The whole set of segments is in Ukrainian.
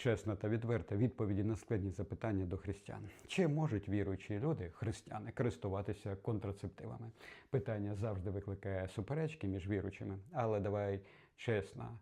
Чесна та відверта відповіді на складні запитання до християн. Чи можуть віруючі люди, християни, користуватися контрацептивами? Питання завжди викликає суперечки між віруючими, але давай чесно.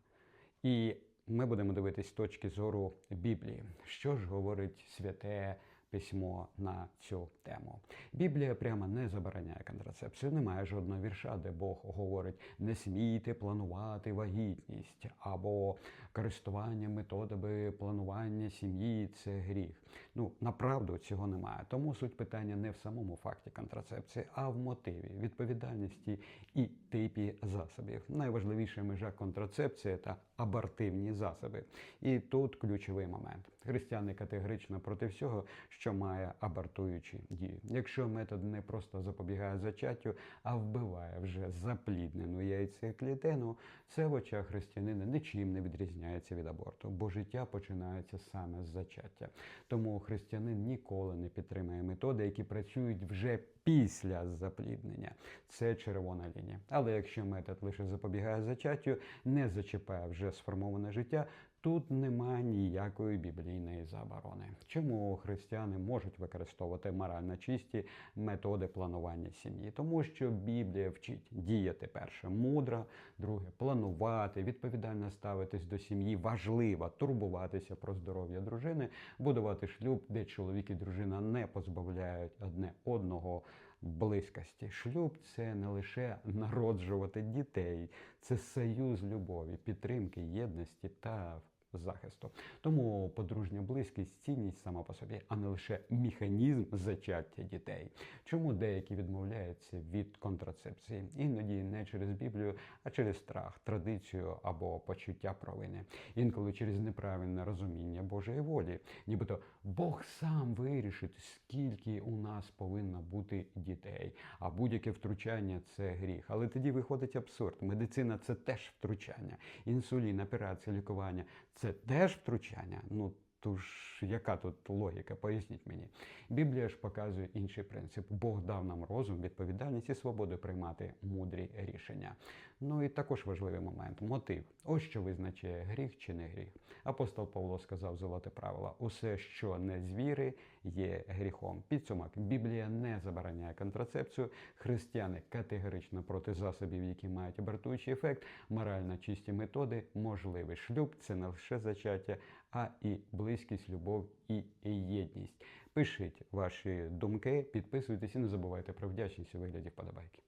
І ми будемо дивитись з точки зору Біблії. Що ж говорить святе письмо на цю тему? Біблія прямо не забороняє контрацепцію. Немає жодного вірша, де Бог говорить: не смійте планувати вагітність або користування методами планування сім'ї це гріх. Ну направду цього немає. Тому суть питання не в самому факті контрацепції, а в мотиві, відповідальності і типі засобів. Найважливіша межа контрацепції та абортивні засоби. І тут ключовий момент. Християни категорично проти всього, що має абортуючі дії. Якщо метод не просто запобігає зачаттю, а вбиває вже запліднену яйцеклітину, це в очах християнина нічим не відрізняється від аборту, бо життя починається саме з зачаття. Тому християнин ніколи не підтримує методи, які працюють вже після запліднення. Це червона лінія. Але якщо метод лише запобігає зачаттю, не зачіпає вже сформоване життя. Тут немає ніякої біблійної заборони. Чому християни можуть використовувати морально чисті методи планування сім'ї? Тому що Біблія вчить діяти перше мудро, друге планувати, відповідально ставитись до сім'ї, важливо турбуватися про здоров'я дружини, будувати шлюб, де чоловік і дружина не позбавляють одне одного близькості. Шлюб це не лише народжувати дітей, це союз любові, підтримки, єдності та захисту. Тому подружня близькість цінність сама по собі, а не лише механізм зачаття дітей. Чому деякі відмовляються від контрацепції? Іноді не через Біблію, а через страх, традицію або почуття провини. Інколи через неправильне розуміння Божої волі. Нібито Бог сам вирішить, скільки у нас повинно бути дітей. А будь-яке втручання це гріх. Але тоді виходить абсурд. Медицина це теж втручання. Інсулін, операція, лікування це теж втручання. Ну Тож, яка тут логіка? Поясніть мені. Біблія ж показує інший принцип. Бог дав нам розум, відповідальність і свободу приймати мудрі рішення. Ну і також важливий момент мотив. Ось що визначає гріх чи не гріх. Апостол Павло сказав золоте правило: усе, що не з віри, є гріхом. Підсумок Біблія не забороняє контрацепцію. Християни категорично проти засобів, які мають абортуючий ефект, морально чисті методи, можливий шлюб це не лише зачаття, а і близькість, любов і єдність. Пишіть ваші думки, підписуйтесь і не забувайте про вдячність у вигляді вподобайки.